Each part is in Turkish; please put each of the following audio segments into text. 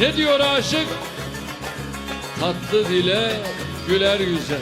Ne diyor aşık? Tatlı dile, güler yüze.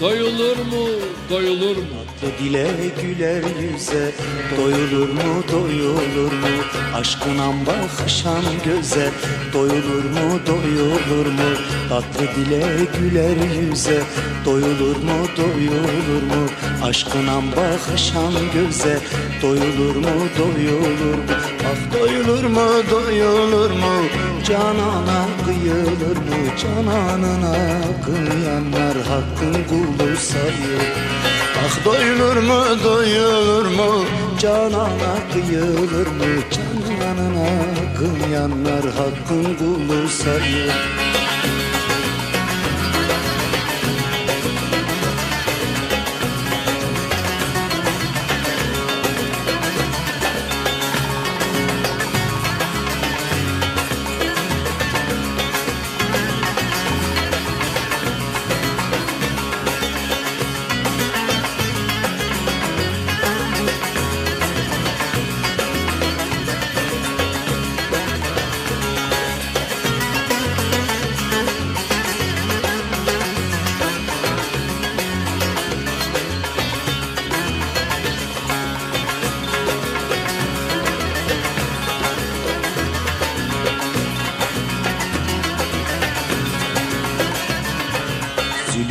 Doyulur mu, doyulur mu? Tatlı dile güler yüze. Doyulur mu doyulur mu? Aşkına bakışan göze. Doyulur mu doyulur mu? Tatlı dile güler yüze. Doyulur mu doyulur mu? Aşkına bakışan göze. Doyulur mu doyulur mu? Ah doyulur mu doyulur mu Canana kıyılır mı? Cananına kıyanlar hakkın kulu sayır Ah doyulur mu doyulur mu? Canana kıyılır mı? Cananına kıyanlar hakkın kulu sayır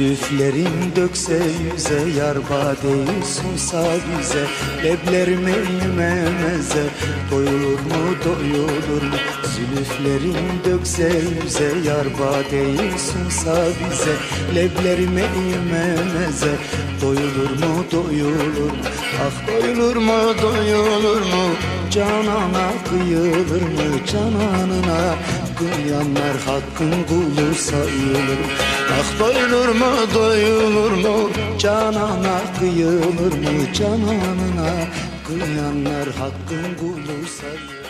Zülüflerin dökse yüze Yar badeyi sunsa bize. Leblerime yememeze Doyulur mu doyulur mu? Zülüflerin dökse yüze Yar badeyi sunsa bize. Leblerime yememeze Doyulur mu doyulur mu? Ah doyulur mu doyulur mu? Canana kıyılır mı Cananına kıyanlar hakkın kulu sayılır. Ah doyulur mu doyulur mu? Canana kıyılır mı? Cananına kıyanlar hakkın kulu sayılır